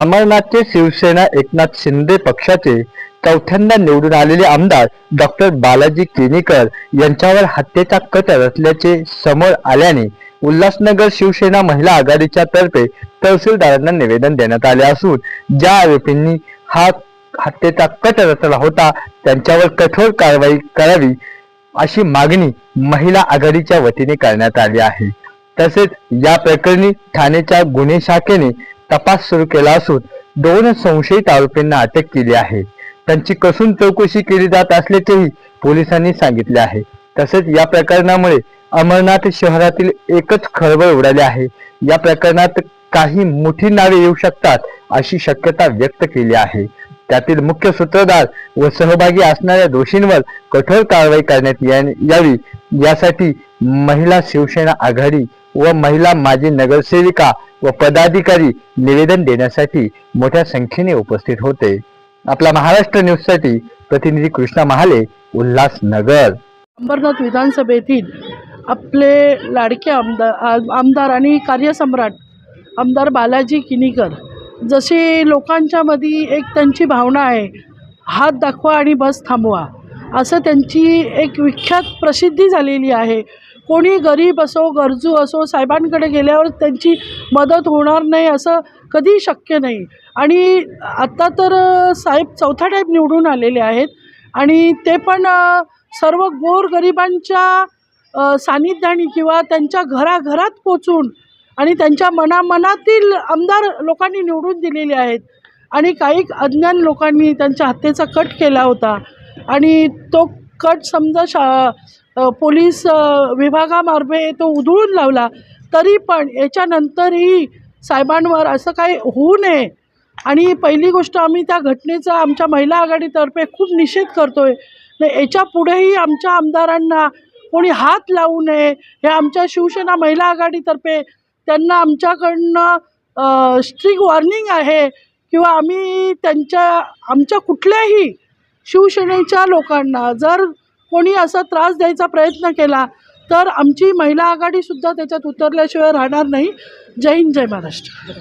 अमरनाथचे शिवसेना एकनाथ शिंदे पक्षाचे चौथ्यांदा निवडून आलेले आमदार डॉक्टर बालाजी केनेकर यांच्यावर हत्येचा कट रचल्याचे समोर आल्याने उल्हासनगर शिवसेना महिला आघाडीच्या तर्फे तहसीलदारांना निवेदन देण्यात आले असून ज्या आरोपींनी हा हत्येचा कट रचला होता त्यांच्यावर कठोर कारवाई करावी अशी मागणी महिला आघाडीच्या वतीने करण्यात आली आहे. तसेच या प्रकरणी ठाणेच्या गुन्हे शाखेने तपास सुरू केला असून दोन संशयित आरोपींना अटक केली आहे. त्यांची कसून चौकशी केली जात असल्याचेही पोलिसांनी सांगितले आहे. तसेच या प्रकरणामुळे अमरनाथ शहरातील एकच खळबळ उडाली आहे. या प्रकरणात काही मोठी नावे येऊ शकतात अशी शक्यता व्यक्त केली आहे. त्यातील मुख्य सूत्रधार व सहभागी असणाऱ्या दोषींवर कठोर कारवाई करण्यात यावी यासाठी महिला शिवसेना आघाडी व महिला माजी नगरसेविका व पदाधिकारी निवेदन देण्यासाठी मोठ्या संख्येने उपस्थित होते. आपला महाराष्ट्र न्यूजसाठी प्रतिनिधी कृष्णा महाले उल्हासनगर. अंबरनाथ विधानसभेतील आपले लाडके आमदार आमदार आणि कार्यसम्राट आमदार बालाजी किनीकर जसे लोकांच्यामध्ये एक त्यांची भावना आहे हात दाखवा आणि बस थांबवा. असं त्यांची एक विख्यात प्रसिद्धी झालेली आहे. कोणी गरीब असो गरजू असो साहेबांकडे गेल्यावर त्यांची मदत होणार नाही असं कधी शक्य नाही. आणि आत्ता तर साहेब चौथा टाईप निवडून आलेले आहेत. आणि ते पण सर्व गोरगरिबांच्या अ, सानिध्याने किंवा त्यांच्या घराघरात पोचून आणि त्यांच्या मनामनातील आमदार लोकांनी निवडून दिलेले आहेत. आणि काही अज्ञान लोकांनी त्यांच्या हत्येचा कट केला होता. आणि तो कट समजा शा पोलीस विभागामार्फे तो उधळून लावला तरी पण याच्यानंतरही साहेबांवर असं काही होऊ नये. आणि पहिली गोष्ट आम्ही त्या घटनेचा आमच्या महिला आघाडीतर्फे खूप निषेध करतो आहे याच्या पुढेही आमच्या आमदारांना कोणी हात लावू नये हे आमच्या शिवसेना महिला आघाडीतर्फे त्यांना आमच्याकडनं स्ट्रिक वॉर्निंग आहे किंवा आम्ही त्यांच्या आमच्या कुठल्याही शिवसेनेच्या लोकांना जर कोणी असा त्रास द्यायचा प्रयत्न केला तर आमची महिला आघाडीसुद्धा त्याच्यात उतरल्याशिवाय राहणार नाही. जय हिंद जय महाराष्ट्र.